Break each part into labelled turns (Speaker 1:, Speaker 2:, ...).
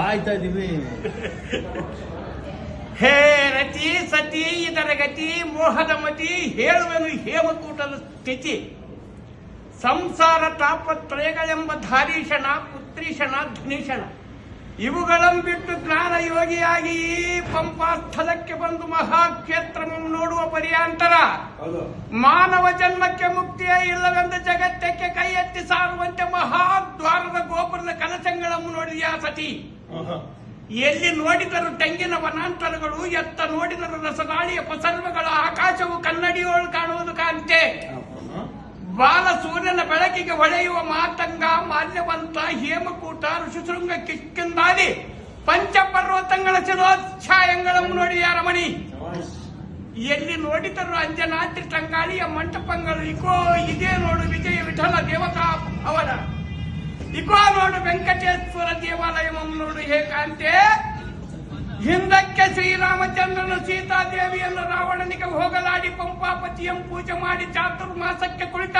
Speaker 1: ಕಾಯ್ತಾ ಇದೀವಿ.
Speaker 2: ಹೇ ರತಿ ಸತಿ ಇದರ ಗತಿ ಮೋಹದ ಮತಿ ಹೇಳುವೆನು ಹೇಮಕೂಟದ ಸ್ಥಿತಿ. ಸಂಸಾರ ತಾಪತ್ರಯಗಳೆಂಬ ಧಾರೀಷಣ ಪುತ್ರೀಶನ ಧನೀಶನ ಇವುಗಳಂ ಬಿಟ್ಟು ಜ್ಞಾನ ಯೋಗಿಯಾಗಿ ಈ ಪಂಪಾ ಸ್ಥಳಕ್ಕೆ ಬಂದು ಮಹಾಕ್ಷೇತ್ರವನ್ನು ನೋಡುವ ಪರ್ಯಾಂತರ. ಮಾನವ ಜನ್ಮಕ್ಕೆ ಮುಕ್ತಿಯೇ ಇಲ್ಲವೆಂದು ಜಗತ್ತಕ್ಕೆ ಕೈ ಎತ್ತಿ ಸಾರುವಂತೆ ಮಹಾದ್ವಾರದ ಗೋಪುರದ ಕಲಶಗಳನ್ನು ಎಲ್ಲಿ ನೋಡಿದರು ತೆಂಗಿನ ವನಾಂತರಗಳು ಎತ್ತ ನೋಡಿದರು ರಸಗಾಳಿಯ ಪಸರ್ವಗಳ ಆಕಾಶವು ಕನ್ನಡಿಯೋಳು ಕಾಣುವುದು ಕಾಂತೆ ಬಾಲ ಸೂರ್ಯನ ಬೆಳಕಿಗೆ ಹೊಳೆಯುವ ಮಾತಂಗ ಮಾಲ್ಯವಂತ ಹೇಮಕೂಟ ಋಷಿಶೃಂಗ ಕಿಕ್ಕಿಂದಾದಿ ಪಂಚಪರ್ವತಗಳ ಶಿರೋಚ್ಛಾಯಗಳನ್ನು ನೋಡಿದ ರಮಣಿ. ಎಲ್ಲಿ ನೋಡಿದರು ಅಂಜನಾದ್ರಿ ತಂಗಾಳಿಯ ಮಂಟಪಂಗಳು ಇಕೋ ಇದೇ ನೋಡು ವಿಜಯ ವಿಠಲ ದೇವತಾ ಅವನ ಇಕೋ ನೋಡು ವೆಂಕಟೇಶ್ವರ ದೇವಾಲಯವನ್ನು ನೋಡು ಹೇಗಂತೆ? ಹಿಂದಕ್ಕೆ ಶ್ರೀರಾಮಚಂದ್ರನು ಸೀತಾದೇವಿಯನ್ನು ರಾವಣನಿಗೆ ಹೋಗಲಾಡಿ ಪಂಪಾಪತಿಯಂ ಪೂಜೆ ಮಾಡಿ ಚಾತುರ್ಮಾಸಕ್ಕೆ ಕುಳಿತ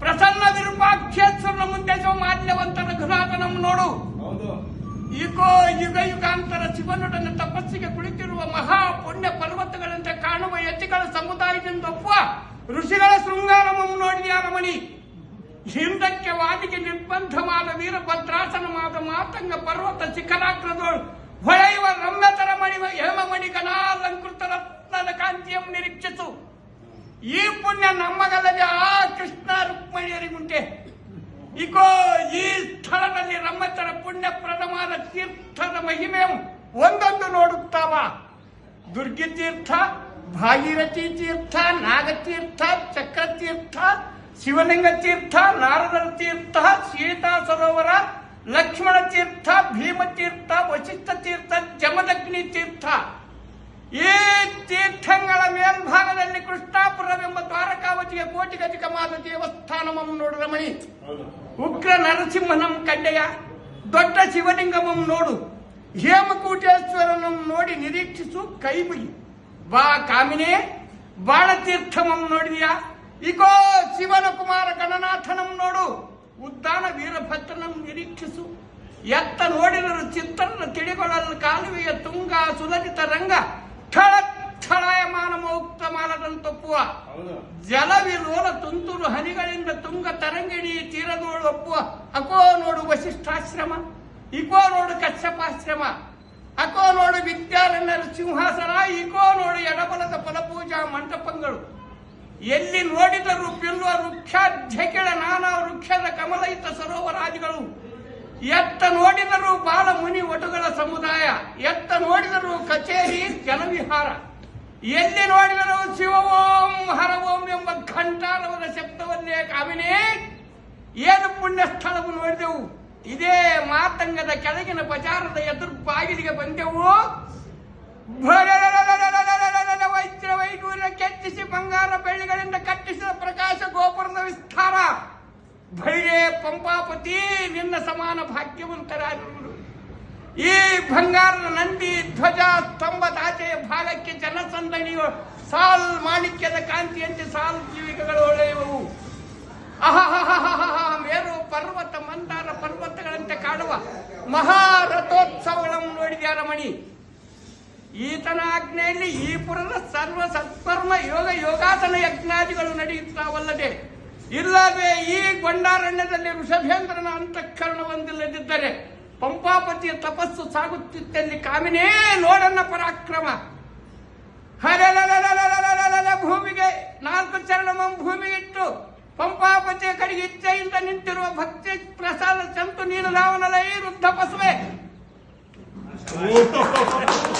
Speaker 2: ಪ್ರಸನ್ನ ವಿರೂಪಾಕ್ಷೇಶ್ವರನ ಮುಂದೆ ಮಾಲ್ಯವಂತ ರಘುನಾಥನನ್ನು ನೋಡು. ಈಗೋ ಯುಗ ಯುಗಾಂತರ ಶಿವನೊಡನೆ ತಪಸ್ಸಿಗೆ ಕುಳಿತಿರುವ ಮಹಾ ಪುಣ್ಯ ಪರ್ವತಗಳಂತೆ ಕಾಣುವ ಯತಿಗಳ ಸಮುದಾಯದಿಂದ ಒಪ್ಪುವ ಋಷಿಗಳ ಶೃಂಗಾರವನ್ನು ನೋಡಿದ್ಯಾರ ರಮಣಿ ಹಿಂದಕ್ಕೆ ವಾದಿಗೆ ನಿರ್ಬಂಧವಾದ ವೀರಭದ್ರಾಸನವಾದ ಮಾತಂಗ ಪರ್ವತ ಶಿಖರಾಗ್ರದೋಳು ಹೊಳೆಯುವ ರಮ್ಯತರ ಮಣಿವ ಹೇಮಮಣಿ ಕಲಾಲಂಕೃತ ರತ್ನದ ಕಾಂತಿಯನ್ನು ನಿರೀಕ್ಷಿಸು. ಈ ಪುಣ್ಯ ನಮ್ಮಗಲ್ಲದೆ ಆ ಕೃಷ್ಣ ರುಕ್ಮಣಿಯರಿಗುಂಟೆ ಇಕೋ, ಈ ಸ್ಥಳದಲ್ಲಿ ರಮ್ಮತರ ಪುಣ್ಯ ಪ್ರದವಾದ ತೀರ್ಥದ ಮಹಿಮೆ ಒಂದೊಂದು ನೋಡುತ್ತಾವ. ದುರ್ಗಿ ತೀರ್ಥ ಭಾಗೀರಥಿ ತೀರ್ಥ ನಾಗತೀರ್ಥ, ಚಕ್ರತೀರ್ಥ ಶಿವಲಿಂಗ ತೀರ್ಥ ನಾರದರ ತೀರ್ಥ ಸೀತಾ ಸರೋವರ ಲಕ್ಷ್ಮಣ ತೀರ್ಥ ಭೀಮತೀರ್ಥ ವಶಿಷ್ಠ ತೀರ್ಥ ಜಮದಗ್ನಿ ತೀರ್ಥ. ಈ ತೀರ್ಥಗಳ ಮೇಲ್ಭಾಗದಲ್ಲಿ ಕೃಷ್ಣಾಪುರವೆಂಬ ದ್ವಾರಕಾವತಿಯ ಕೋಟಿ ಗಜಕಮಾದ ದೇವಸ್ಥಾನವನ್ನು ನೋಡು ರಮಣಿ. ಉಗ್ರ ನರಸಿಂಹನಂ ಕಂಡೆಯ ದೊಡ್ಡ ಶಿವಲಿಂಗಮಂ ನೋಡು. ಹೇಮಕೂಟೇಶ್ವರನಂ ನೋಡಿ ನಿರೀಕ್ಷಿಸು ಕೈ ಮುಗಿ ಬಾ ಕಾಮಿನೇ ಬಾಳತೀರ್ಥಮಂ ನೋಡಿದ್ಯಾ? ಇಗೋ ಶಿವನಕುಮಾರ ಗಣನಾಥನಂ ನೋಡು ಉದ್ದಾನ ವೀರಭದ್ರನಂ ನಿರೀಕ್ಷಿಸು. ಎತ್ತ ನೋಡಿದರು ಚಿತ್ರನ ತಿಳಿಗೊಳ್ಳಲು ಕಾಲುವೆಯ ತುಂಗ ಸುಲಲಿತ ರಂಗ ಥಳ ಥಳಯಮಾನ ಮೌಕ್ತ ಮಾಲದಂತೊಪ್ಪುವ ಜಲವಿಲೋಲ ತುಂತುರು ಹನಿಗಳಿಂದ ತುಂಗ ತರಂಗಿಣಿ ತೀರದೋಳು ಒಪ್ಪುವ. ಅಕೋ ನೋಡು ವಶಿಷ್ಠಾಶ್ರಮ ಇಕೋ ನೋಡು ಕಶ್ಯಪಾಶ್ರಮ ಅಕೋ ನೋಡು ವಿದ್ಯಾರಣ್ಯರ ಸಿಂಹಾಸನ ಇಕೋ ನೋಡು ಎಡಬಲದ ಫಲಪೂಜಾ ಮಂಟಪಗಳು. ಎಲ್ಲಿ ನೋಡಿದರೂ ಪಿಲ್ವ ವೃಕ್ಷಾಧ್ಯ ಕೆಳ ನಾನಾ ವೃಕ್ಷದ ಕಮಲಯಿತ ಸರೋವರಾದಿಗಳು. ಎತ್ತ ನೋಡಿದರೂ ಬಾಲ ಮುನಿ ಒಟುಗಳ ಸಮುದಾಯ. ಎತ್ತ ನೋಡಿದರೂ ಕಚೇರಿ ಜನವಿಹಾರ ಎಲ್ಲಿ ನೋಡಿದರೂ ಶಿವ ಓಂ ಹರ ಓಂ ಎಂಬ ಘಂಟಾಲವದ ಶಬ್ದವನ್ನೇ ಕಾವಿನೇ. ಏನು ಪುಣ್ಯ ಸ್ಥಳವು ನೋಡಿದೆವು? ಇದೇ ಮಾತಂಗದ ಕೆಳಗಿನ ಪಚಾರದ ಎದುರು ಬಾಗಿಲಿಗೆ ಬಂದೆವು ಕೆತ್ತಿಸಿ ಬಂಗಾರ ಬೆಳ್ಳಿಗಳಿಂದ ಕಟ್ಟಿಸಿದ ಪ್ರಕಾಶ ಗೋಪುರದ ವಿಸ್ತಾರ. ಭೈರೇ ಪಂಪಾಪತಿ, ನಿನ್ನ ಸಮಾನ ಭಾಗ್ಯವಂತರಾದರು ಈ ಬಂಗಾರದ ನಂದಿ ಧ್ವಜ ಸ್ತಂಭದಾಚೆಯ ಭಾಗಕ್ಕೆ ಜನಸಂದಣಿಯು ಸಾಲ್ ಮಾಣಿಕ್ಯದ ಕಾಂತಿಯಂತೆ ಸಾಲು ಜೀವಿಕಗಳು ಹೊಳೆಯುವವು ಅಹಹಹಹಹ ಮೇರು ಪರ್ವತ, ಮಂದಾರ ಪರ್ವತಗಳಂತೆ ಕಾಣುವ ಮಹಾರಥೋತ್ಸವಗಳನ್ನು ನೋಡಿದ್ಯಾ ರಮಣಿ ಈತನ ಆಜ್ಞೆಯಲ್ಲಿ ಈ ಪುರದ ಸರ್ವ ಸತ್ಪರ್ಮ ಯೋಗ ಯೋಗಾಸನ ಯಜ್ಞಾದಿಗಳು ನಡೆಯುತ್ತಾವಲ್ಲದೆ, ಇಲ್ಲವೇ ಈ ಗೊಂಡಾರಣ್ಯದಲ್ಲಿ ಋಷಭೇಂದ್ರನ ಅಂತಃಕರಣವೊಂದಿಲ್ಲದಿದ್ದರೆ ಪಂಪಾಪತಿಯ ತಪಸ್ಸು ಸಾಗುತ್ತಿತ್ತಲ್ಲಿ ಕಾಮಿನೇ ನೋಡನ್ನ ಪರಾಕ್ರಮ. ಭೂಮಿಗೆ ನಾಲ್ಕು ಚರಣ ಭೂಮಿಗೆ ಇಟ್ಟು ಪಂಪಾಪತಿಯ ಕಡೆಗೆ ಇಚ್ಛೆಯಿಂದ ನಿಂತಿರುವ ಭಕ್ತಿ ಪ್ರಸಾದ ಚಂತು ನೀನು ನಾವನಲ್ಲ ಈ ವೃದ್ಧ ಪಸುವೆ